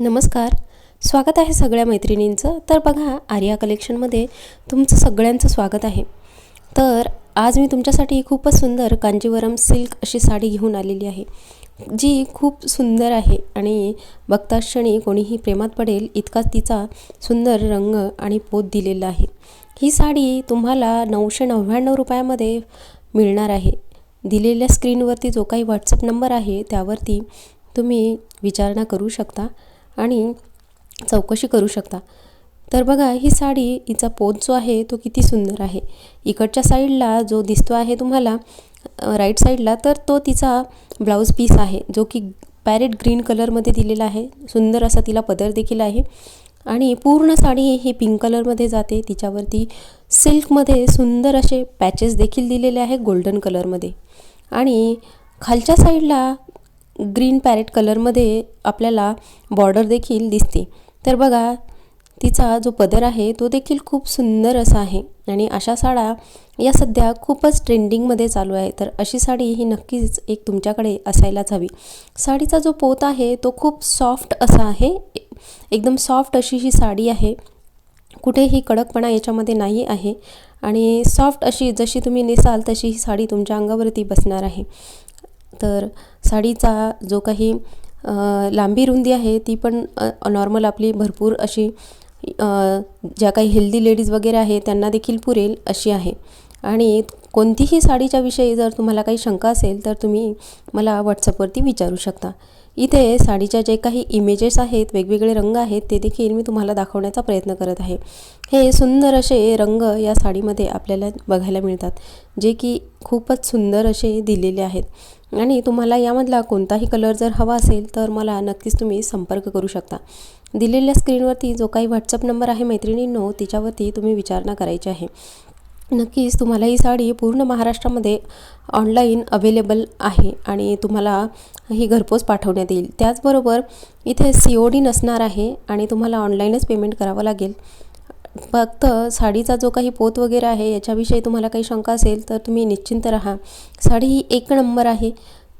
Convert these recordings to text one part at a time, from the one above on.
नमस्कार. स्वागत आहे सगळ्या मैत्रिणींचं. तर बघा आर्या कलेक्शनमध्ये तुमचं सगळ्यांचं स्वागत आहे. तर आज मी तुमच्यासाठी खूपच सुंदर कांजीवरम सिल्क अशी साडी घेऊन आलेली आहे जी खूप सुंदर आहे आणि बघता क्षणी कोणीही प्रेमात पडेल इतका तिचा सुंदर रंग आणि पोत दिलेला आहे. ही साडी तुम्हाला नऊशे नव्याण्णव रुपयामध्ये मिळणार आहे. दिलेल्या स्क्रीनवरती जो काही व्हॉट्सअप नंबर आहे त्यावरती तुम्ही विचारणा करू शकता. आणि चौकशी करू शकता. तर बघा ही साडी हिचा पोत जो आहे तो किती सुंदर आहे. इकडच्या साईडला जो दिसतो आहे तुम्हाला राईट साईडला तर तो तिचा ब्लाऊज पीस आहे जो की पॅरेट ग्रीन कलरमध्ये दिलेला आहे. सुंदर असा तिला पदर देखील आहे. आणि पूर्ण साडी ही पिंक कलरमध्ये जाते. तिच्यावरती सिल्कमध्ये सुंदर असे पॅचेस देखील दिलेले आहे गोल्डन कलरमध्ये आणि खालच्या साईडला ग्रीन पॅरेट कलरमध्ये आपल्याला बॉर्डर देखील दिसते. तर बघा तिचा जो पदर आहे तो देखील खूप सुंदर असा आहे. आणि अशा साड्या या सध्या खूपच ट्रेंडिंगमध्ये चालू आहे. तर अशी साडी ही नक्कीच एक तुमच्याकडे असायलाच हवी. साडीचा जो पोत आहे तो खूप सॉफ्ट असा आहे. एकदम सॉफ्ट अशी ही साडी आहे. कुठेही कडकपणा याच्यामध्ये नाही आहे. आणि सॉफ्ट अशी जशी तुम्ही नेसाल तशी ही साडी तुमच्या अंगावरती बसणार आहे. तर साडीचा जो काही लांबी रुंदी आहे ती पण नॉर्मल आपली भरपूर अशी ज्या काही हेल्दी लेडीज वगैरे आहे त्यांना देखील पुरेल अशी आहे. आणि कोणतीही साडीच्या विषयी जर तुम्हाला काही शंका असेल तर तुम्ही मला व्हॉट्सअपवरती विचारू शकता. इथे साडीच्या जे काही इमेजेस आहेत वेगवेगळे रंग आहेत ते देखील मी तुम्हाला दाखवण्याचा प्रयत्न करत आहे. हे सुंदर असे रंग या साडीमध्ये आपल्याला बघायला मिळतात जे की खूपच सुंदर असे दिलेले आहेत. आणि तुम्हाला यामधला कोणताही कलर जर हवा असेल तर मला नक्कीच तुम्ही संपर्क करू शकता. दिलेल्या स्क्रीनवरती जो काही व्हॉट्सअप नंबर आहे मैत्रिणींनो तिच्यावरती तुम्ही विचारणा करायची आहे. नक्कीच तुम्हाला ही साडी पूर्ण महाराष्ट्रामध्ये ऑनलाईन अवेलेबल आहे आणि तुम्हाला ही घरपोच पाठवण्यात येईल. त्याचबरोबर इथे सी ओ डी नसणार आहे आणि तुम्हाला ऑनलाईनच पेमेंट करावं लागेल. फक्त साडीचा जो काही पोत वगैरे आहे याच्याविषयी तुम्हाला काही शंका असेल तर तुम्ही निश्चिंत राहा. साडी ही एक नंबर आहे.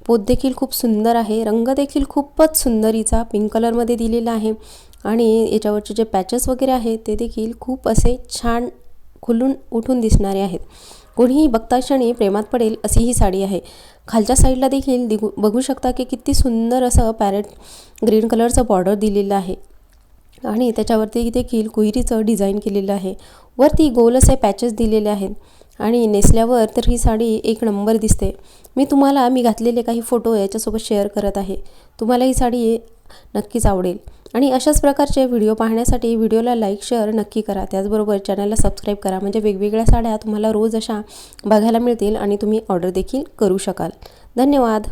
पोत देखील खूप सुंदर आहे. रंग देखील खूपच सुंदरीचा पिंक कलरमध्ये दिलेला आहे. आणि याच्यावरचे जे पॅचेस वगैरे आहेत ते देखील खूप असे छान खुलून उठून दिसणारे आहेत. कोणीही बघता क्षणी प्रेमात पडेल अशी ही साडी आहे. खालच्या साईडला देखील दिगू बघू शकता की किती सुंदर असं पॅरेट ग्रीन कलरचं बॉर्डर दिलेलं आहे. आणि त्याच्यावरती देखील कुहिरीचं डिझाईन केलेलं आहे. वरती गोल असे पॅचेस दिलेले आहेत. आणि नेसल्यावर तर ही साडी एक नंबर दिसते. मी तुम्हाला मी घातलेले काही फोटो याच्यासोबत शेअर करत आहे. तुम्हाला ही साडी नक्कीच आवडेल. आणि अशाच प्रकारचे व्हिडिओ पाहण्यासाठी व्हिडिओला लाईक शेअर नक्की करा. त्याचबरोबर चॅनलला सबस्क्राईब करा. म्हणजे वेगवेगळ्या साड्या तुम्हाला रोज अशा बघायला मिळतील आणि तुम्ही ऑर्डर देखील करू शकाल. धन्यवाद.